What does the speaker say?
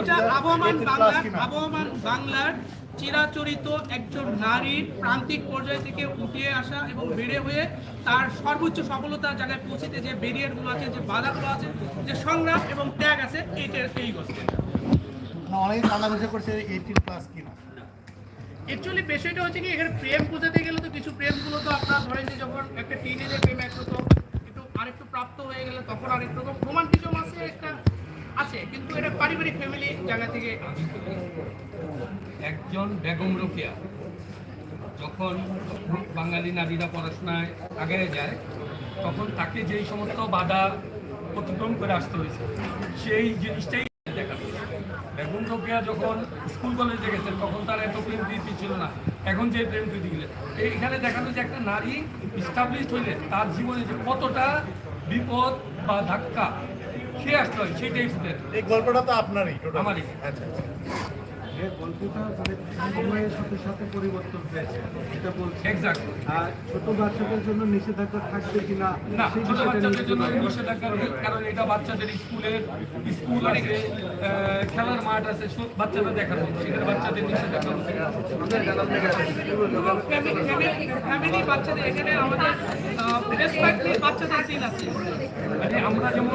এটা আবহমান বাংলার আবহমান বাংলার চিরাচরিত একজন নারীর প্রান্তিক পর্যায় থেকে উঠে আসা এবং বেড়ে হয়ে তার সর্বোচ্চ সফলতার জায়গায় পৌঁছিতে যে ব্যারিয়ারগুলো আছে যে বাধাগুলো আছে যে সংগ্রাম এবং ত্যাগ আছে এইটার এই গল্পে অনেকে কান্নাঘুষা করছে এইটিন প্লাস কিনা অ্যাকচুয়ালি বিষয়টা হচ্ছে কি এখানে প্রেম বোঝাতে গেলে তো কিছু প্রেমগুলো তো আপনার ধরেন যে যখন একটা টিনেজের প্রেম একরকম একটু আরেকটু প্রাপ্ত হয়ে গেলে তখন আরেক রকম রোমান্টিজম আছে একটা আছে। কিন্তু পারিবারিক ফ্যামিলি জায়গা থেকে। একজন বেগম রোকেয়া, যখন বাঙালি নারীরা পড়াশোনায় আগে যায়, তখন তাকে যেই সমস্ত বাধা অতিক্রম করে আসতে হয়েছে, সেই জিনিসটাই বেগম রোকেয়া যখন স্কুল কলেজে গেছেন, তখন তার এত প্রেম প্রীতি ছিল না। এখন যে প্রেম প্রীতি গেলে এইখানে দেখানো যে একটা নারী ইস্টাবলিশ হইলে তার জীবনে যে কতটা বিপদ বা ধাক্কা খেয়ে আসতে হয় সেটাই এই গল্পটা তো আপনারই আমারই। আচ্ছা। যে গল্পটা মানে সময়ের সাথে সাথে পরিবর্তন হয়েছে এটা বলছি আর ছোট বাচ্চাদের জন্য নিষেধাজ্ঞা থাকবে কিনা না ছোট বাচ্চাদের জন্য নিষেধাজ্ঞা কারণ এটা বাচ্চাদের স্কুলের স্কুল আছে খেলার মাঠ আছে সব বাচ্চারা দেখার মতো সেখানে বাচ্চাদের নিষেধাজ্ঞা ফ্যামিলি বাচ্চাদের এখানে আমাদের বাচ্চাদের সিন আছে। মানে আমরা যেমন